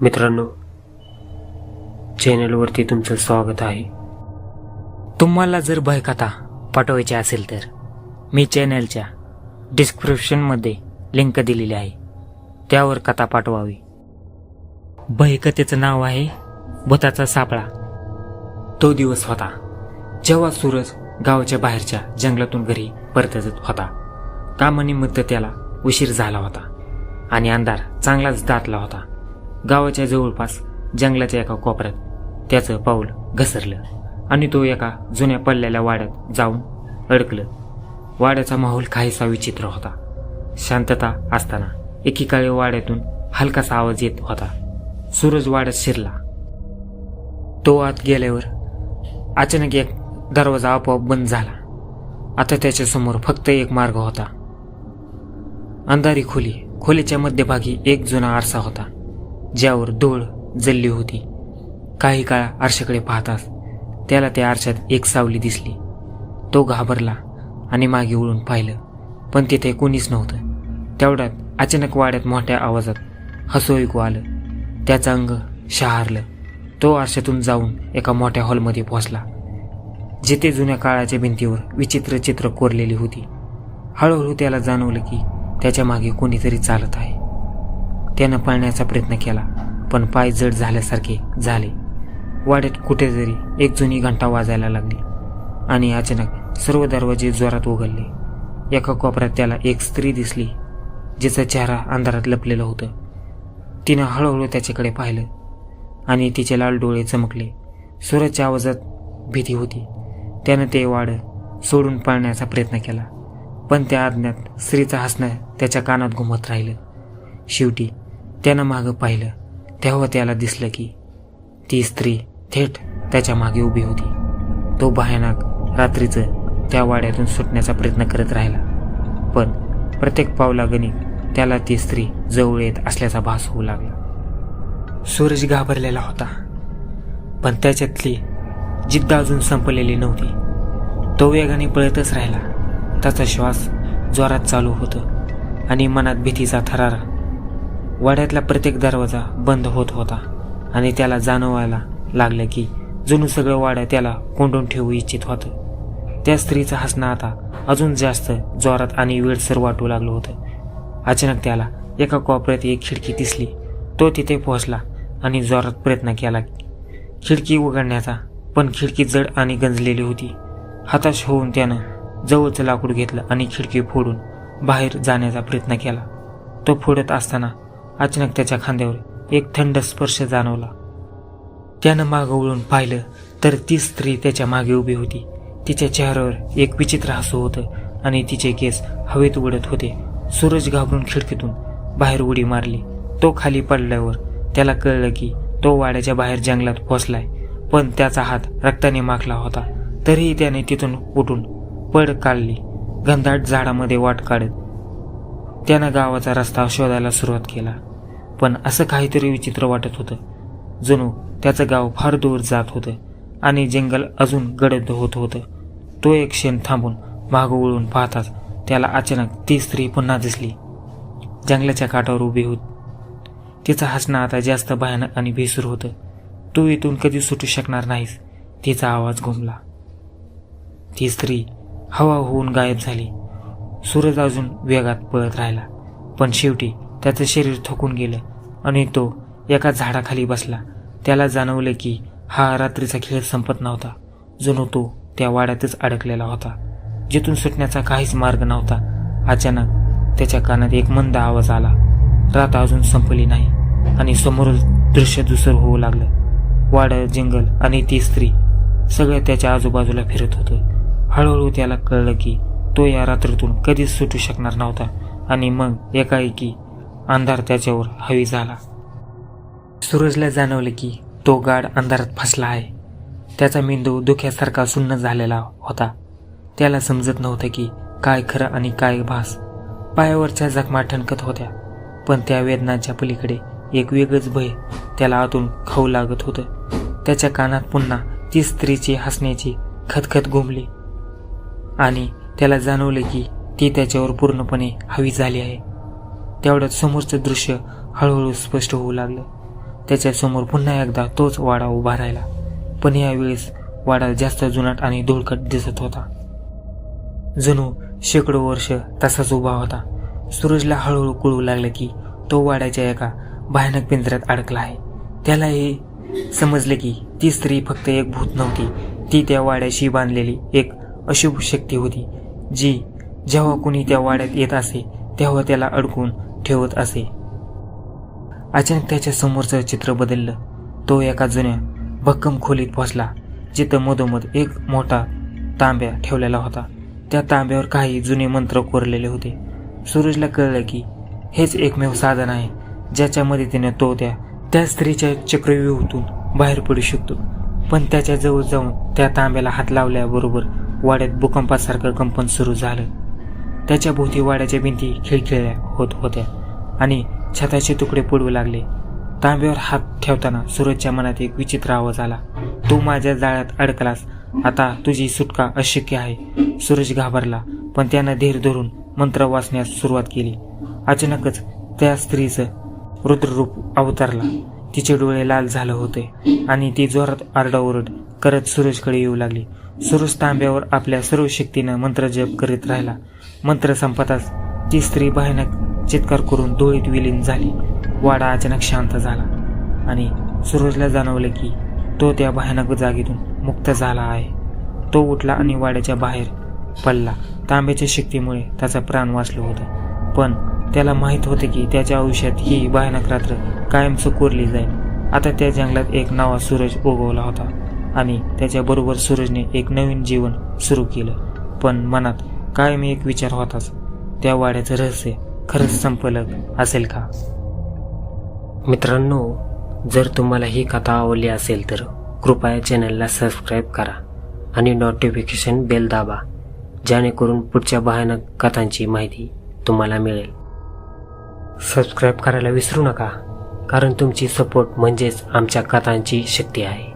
मित्रांनो चॅनलवरती तुमचं स्वागत आहे. तुम्हाला जर भयकथा पाठवायची असेल तर मी चॅनलच्या डिस्क्रिप्शनमध्ये लिंक दिलेली आहे. त्यावर कथा पाठवावी. भयकथेचं नाव आहे भूताचा सापळा. तो दिवस होता जेव्हा सूरज गावाच्या बाहेरच्या जंगलातून घरी परत येत होता. कामानिमित्त त्याला उशीर झाला होता आणि अंधार चांगलाच दाटला होता. गावाच्या जवळपास जंगलाच्या एका कोपऱ्यात त्याचं पाऊल घसरलं आणि तो एका जुन्या पडलेल्या वाड्यात जाऊन अडकलं. वाड्याचा माहोल काहीसा विचित्र होता. शांतता असताना एकीकाळी वाड्यातून हलकासा आवाज येत होता. सूरज वाड्यात शिरला. तो आत गेल्यावर अचानक एक दरवाजा आपोआप बंद झाला. आता त्याच्यासमोर फक्त एक मार्ग होता. अंधारी खोली खोलीच्या मध्यभागी एक जुना आरसा होता. ज्यावर धूळ जल्ली होती. काही काळ आरशाकडे पाहताच त्याला त्या आरशात एक सावली दिसली. तो घाबरला आणि मागे वळून पाहिलं पण तिथे कोणीच नव्हतं. तेवढ्यात अचानक वाड्यात मोठ्या आवाजात हसू ऐकू आलं. त्याचं अंग शहारलं. तो आरशातून जाऊन एका मोठ्या हॉलमध्ये पोहोचला जिथे जुन्या काळाच्या भिंतीवर विचित्र चित्र कोरलेली होती. हळूहळू त्याला जाणवलं की त्याच्यामागे कोणीतरी चालत आहे. त्यानं पळण्याचा प्रयत्न केला पण पाय जड झाल्यासारखे झाले. वाड्यात कुठेतरी एक जुनी घंटा वाजायला लागली आणि अचानक सर्व दरवाजे जोरात उघडले. एका कोपऱ्यात त्याला एक स्त्री दिसली जिचा चेहरा अंधारात लपलेलं होतं. तिनं हळूहळू त्याच्याकडे पाहिलं आणि तिचे लाल डोळे चमकले. सूरजच्या आवाजात भीती होती. त्यानं ते वाड सोडून पळण्याचा प्रयत्न केला पण त्या आज्ञात स्त्रीचं हसणं त्याच्या कानात घुमत राहिलं. शेवटी त्यानं मागं पाहिलं. तेव्हा त्याला दिसलं की ती स्त्री थेट त्याच्यामागे उभी होती. तो भयानक रात्रीचं त्या वाड्यातून सुटण्याचा प्रयत्न करत राहिला. पण प्रत्येक पावलागणिक त्याला ती स्त्री जवळ येत असल्याचा भास होऊ लागला. सूरज घाबरलेला होता. पण त्याच्यातली जिद्द अजून संपलेली नव्हती. तो वेगाने पळतच राहिला. त्याचा श्वास जोरात चालू होतं आणि मनात भीतीचा थरार वाड्यातला प्रत्येक दरवाजा बंद होत होता आणि त्याला जाणवायला लागलं की जुनं सगळं वाड्या त्याला कोंडून ठेवू इच्छित होतं. त्या स्त्रीचं हसणं आता अजून जास्त जोरात आणि वेळसर वाटू लागलं होतं. अचानक त्याला एका कोपऱ्यात एक खिडकी दिसली. तो तिथे पोहोचला आणि जोरात प्रयत्न केला. खिडकी उघडण्याचा पण खिडकी जड आणि गंजलेली होती. हताश होऊन त्यानं जवळचं लाकूड घेतलं आणि खिडकी फोडून बाहेर जाण्याचा प्रयत्न केला. तो फोडत असताना अचानक त्याच्या खांद्यावर एक थंड स्पर्श जाणवला. त्यानं मागं वळून पाहिलं तर ती स्त्री त्याच्यामागे उभी होती. तिच्या चेहऱ्यावर एक विचित्र हसू होतं आणि तिचे केस हवेत उडत होते. सूरज घाबरून खिडकीतून बाहेर उडी मारली. तो खाली पडल्यावर त्याला कळलं की तो वाड्याच्या बाहेर जंगलात पोचलाय पण त्याचा हात रक्ताने माखला होता. तरीही त्याने तिथून उठून पड काढली. घनदाट झाडामध्ये वाट काढत त्यानं गावाचा रस्ता शोधायला सुरुवात केला. पण असं काहीतरी विचित्र वाटत होतं. जणू त्याचं गाव फार दूर जात होतं आणि जंगल अजून गडद होत होतं. तो एक क्षण थांबून मागं वळून पाहताच त्याला अचानक ती स्त्री पुन्हा दिसली. जंगलाच्या काठावर उभी होत. तिचं हसणं आता जास्त भयानक आणि भेसूर होतं. तू इथून कधी सुटू शकणार नाहीस. तिचा आवाज घुमला. ती स्त्री हवा होऊन गायब झाली. सूरज अजून वेगात पळत राहिला. पण शेवटी त्याचं शरीर थकून गेलं आणि तो एका झाडाखाली बसला. त्याला जाणवलं की हा रात्रीचा खेळ संपत नव्हता. जणू तो त्या वाड्यातच अडकलेला होता. जिथून सुटण्याचा काहीच मार्ग नव्हता. अचानक त्याच्या कानात एक मंद आवाज आला. रात अजून संपली नाही आणि समोरच दृश्य दुसर होऊ लागलं. वाडं जंगल आणि ती स्त्री सगळं त्याच्या आजूबाजूला फिरत होतं. हळूहळू त्याला कळलं की तो या रात्रीतून कधीच सुटू शकणार नव्हता आणि मग एकाएकी अंधार त्याच्यावर हवी झाला. सूरजला जाणवलं की तो गाड अंधारात फसला आहे. त्याचा मेंदू दुख्यासारखा सुन्न झालेला होता. त्याला समजत नव्हतं की काय खरं आणि काय भास. पायावरच्या जखमा ठणकत होत्या पण त्या वेदनाच्या पलीकडे एक वेगळंच भय त्याला आतून खाऊ लागत होतं. त्याच्या कानात पुन्हा ती स्त्रीची हसण्याची खतखत घुमली. आणि त्याला जाणवलं की ती त्याच्यावर पूर्णपणे हवी झाली आहे. तेवढ्यात समोरचं दृश्य हळूहळू स्पष्ट होऊ लागलं. त्याच्यासमोर पुन्हा एकदा तोच वाडा उभा राहिला. पण यावेळेस वाडा जास्त जुनाट आणि धुळकट दिसत होता. जणू शेकडो वर्ष तसाच उभा होता. सूरजला हळूहळू कळू लागलं की तो वाड्याच्या एका भयानक पिंजऱ्यात अडकला आहे. त्याला हे समजले की ती स्त्री फक्त एक भूत नव्हती. ती त्या वाड्याशी बांधलेली एक अशुभ शक्ती होती. जी जेव्हा कुणी त्या वाड्यात येत असे तेव्हा त्याला अडकून ठेवत असे. अचानक त्याच्या समोरचं चित्र बदललं. तो एका जुन्या भक्कम खोलीत पोहोचला जिथं मधोमध एक मोठा तांब्या ठेवलेला होता. त्या तांब्यावर काही जुने मंत्र कोरलेले होते. सूरजला कळलं की हेच एकमेव साधन आहे ज्याच्या मदतीने तो त्या त्या स्त्रीच्या चक्रव्यूहातून बाहेर पडू शकतो. पण त्याच्याजवळ जाऊन त्या तांब्याला हात लावल्याबरोबर वाड्यात भूकंपासारखं कंपन सुरू झालं. त्याच्या भोवती वाड्याच्या भिंती खिळखिळ्या होत होत्या आणि छताचे तुकडे पडू लागले. तांब्यावर हात ठेवताना सूरजच्या मनात एक विचित्र आवाज आला. तू माझ्या जाळ्यात अडकलास. आता तुझी सुटका अशक्य आहे. सूरज घाबरला पण त्यानं धीर धरून मंत्र वाचण्यास सुरुवात केली. अचानकच त्या स्त्रीचं रुद्ररूप अवतरला. तिचे डोळे लाल झाले होते आणि ती जोरात आरडाओरड करत सूरजकडे येऊ लागली. सूरज तांब्यावर आपल्या सर्व शक्तीनं मंत्र जप करीत राहिला. मंत्र संपताच ती स्त्री भयानक चित्कार करून डोळीत विलीन झाली. वाडा अचानक शांत झाला आणि सूरजला जाणवलं की तो त्या भयानक जागेतून मुक्त झाला आहे. तो उठला आणि वाड्याच्या बाहेर पडला. तांब्याच्या शक्तीमुळे त्याचा प्राण वाचलं होतं. पण त्याला माहीत होते की त्याच्या आयुष्यात ही भयानक रात्र कायम कोरली जाईल. आता त्या जंगलात एक नवा सूरज उगवला होता आणि त्याच्याबरोबर सूरजने एक नवीन जीवन सुरू केलं. पण मनात कायम एक विचार होताच. त्या वाड्याचं रहस्य खरंच संपलं असेल का? मित्रांनो जर तुम्हाला ही कथा आवडली असेल तर कृपया चॅनलला सबस्क्राईब करा आणि नोटिफिकेशन बेल दाबा जेणेकरून पुढच्या भयानक कथांची माहिती तुम्हाला मिळेल. सबस्क्राईब करायला विसरू नका कारण तुमची सपोर्ट म्हणजेच आमच्या कथांची शक्ती आहे.